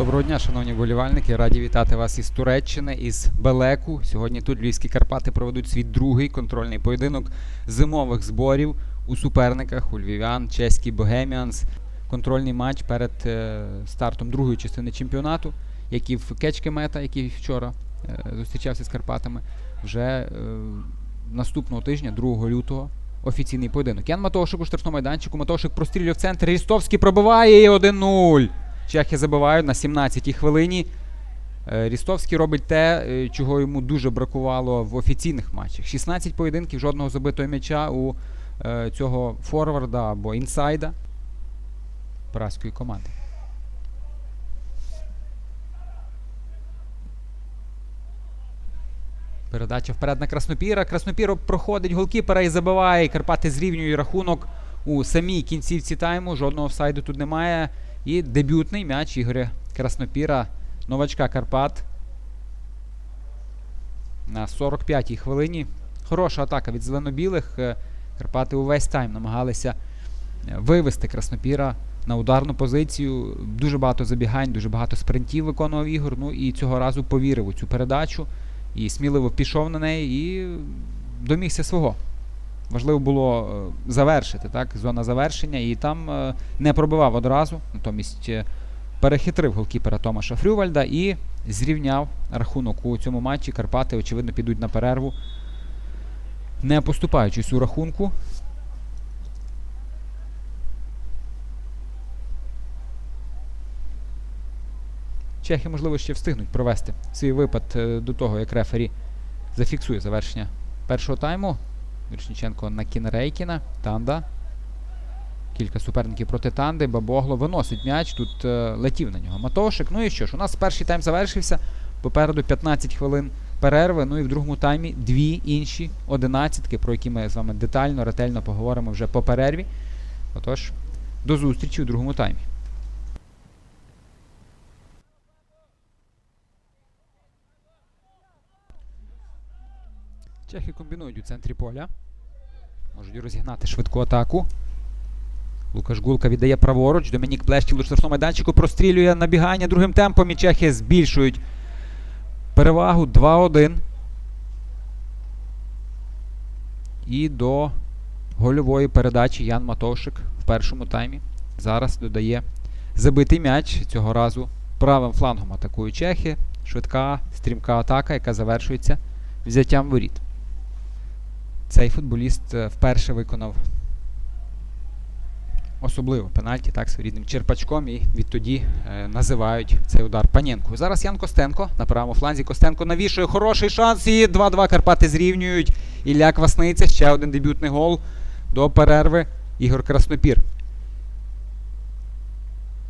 Доброго дня, шановні вболівальники. Раді вітати вас із Туреччини, із Белеку. Сьогодні тут Львівські Карпати проведуть свій другий контрольний поєдинок зимових зборів у суперниках у львів'ян, чеський Богеміанс. Контрольний матч перед е, стартом другої частини чемпіонату, який в Кечкемета, який вчора е, зустрічався з Карпатами, вже е, наступного тижня, 2 лютого, офіційний поєдинок. Ян Матошик у штрафному майданчику. Матошик прострілює в центр. Рістовський пробиває і 1-0. Чехи забивають на 17-й хвилині. Е, Рістовський робить те, е, чого йому дуже бракувало в офіційних матчах. 16 поєдинків, жодного забитого м'яча у е, цього форварда або інсайда праської команди. Передача вперед на Краснопіра. Краснопір проходить голкіпера і забиває. Карпати зрівнює рахунок у самій кінцівці тайму. Жодного офсайду тут немає. І дебютний м'яч Ігоря Краснопіра, новачка Карпат. На 45-й хвилині. Хороша атака від зелено-білих. Е, Карпати увесь тайм намагалися е, вивести Краснопіра на ударну позицію. Дуже багато забігань, дуже багато спринтів виконував Ігор. Ну і цього разу повірив у цю передачу. І сміливо пішов на неї і домігся свого. Важливо було е, завершити, так? Зона завершення, і там е, не пробивав одразу, натомість е, перехитрив голкіпера Томаша Фрювальда і зрівняв рахунок у цьому матчі. Карпати, очевидно, підуть на перерву, не поступаючись у рахунку. Чехи, можливо, ще встигнуть провести свій випад до того, як рефері зафіксує завершення першого тайму. Віршніченко на Кінрейкіна. Танда. Кілька суперників проти Танди. Бабогло виносить м'яч. Тут е, летів на нього Матошик. Ну і що ж, у нас перший тайм завершився. Попереду 15 хвилин перерви. Ну і в другому таймі дві інші одинадцятки, про які ми з вами детально, ретельно поговоримо вже по перерві. Отож, до зустрічі у другому таймі. Чехи комбінують у центрі поля. Можуть розігнати швидку атаку. Лукаш Гулка віддає праворуч. Домінік Плещів у штрафному майданчику прострілює набігання другим темпом. І чехи збільшують перевагу 2-1. І до гольової передачі Ян Матошик в першому таймі. Зараз додає забитий м'яч. Цього разу правим флангом атакують чехи. Швидка стрімка атака, яка завершується взяттям воріт. Цей футболіст е, вперше виконав особливо пенальті так, своєрідним черпачком і відтоді е, називають цей удар Панєнко. Зараз Ян Костенко на правому фланзі. Костенко навішує хороший шанс. І 2-2 Карпати зрівнюють. Ілля Квасниця. Ще один дебютний гол до перерви. Ігор Краснопір.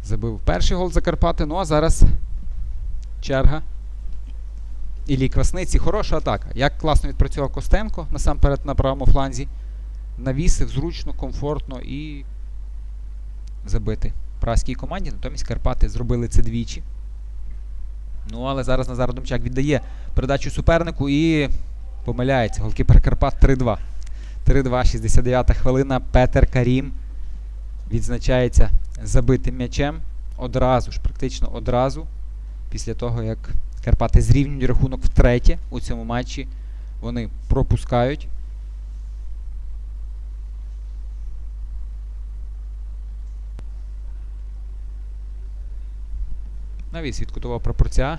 Забив перший гол за Карпати. Ну а зараз черга Іллі Квасниці. Хороша атака. Як класно відпрацював Костенко насамперед на правому фланзі. Навісив зручно, комфортно і забити праській команді. Натомість Карпати зробили це двічі. Ну, але зараз Назар Домчак віддає передачу супернику і помиляється. Голкіпер Карпат 3-2. 3-2, 69-та хвилина. Петер Карім відзначається забитим м'ячем. Одразу ж, практично одразу. Після того, як Карпати зрівнюють рахунок втретє у цьому матчі. Вони пропускають. Навіс відкутував прапорця.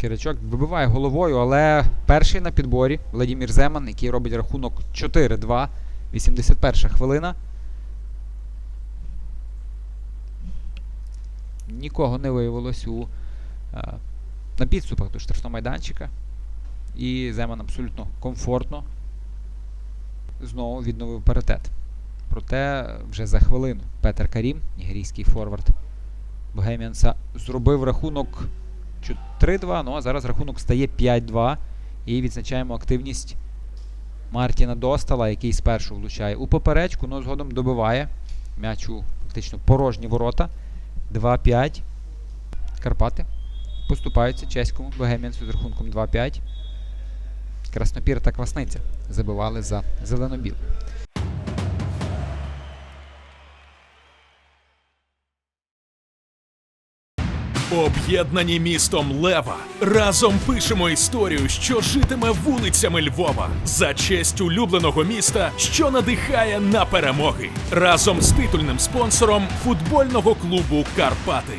Киричок вибиває головою, але перший на підборі Владимир Земан, який робить рахунок 4-2. 81 хвилина. Нікого не виявилось у е, на підступах до штрафного майданчика. І Земан абсолютно комфортно знову відновив паритет. Проте вже за хвилину Петер Карім, нігерійський форвард Богеміанса, зробив рахунок 3-2, ну а зараз рахунок стає 5-2. І відзначаємо активність Мартіна Достала, який спершу влучає у поперечку, але згодом добиває м'яч у фактично порожні ворота. 2-5. Карпати поступаються чеському Богеміансу з рахунком 2-5. Краснопір та Квасниця забивали за зелено-біл. Об'єднані містом Лева. Разом пишемо історію, що житиме вулицями Львова за честь улюбленого міста, що надихає на перемоги. Разом з титульним спонсором футбольного клубу Карпати.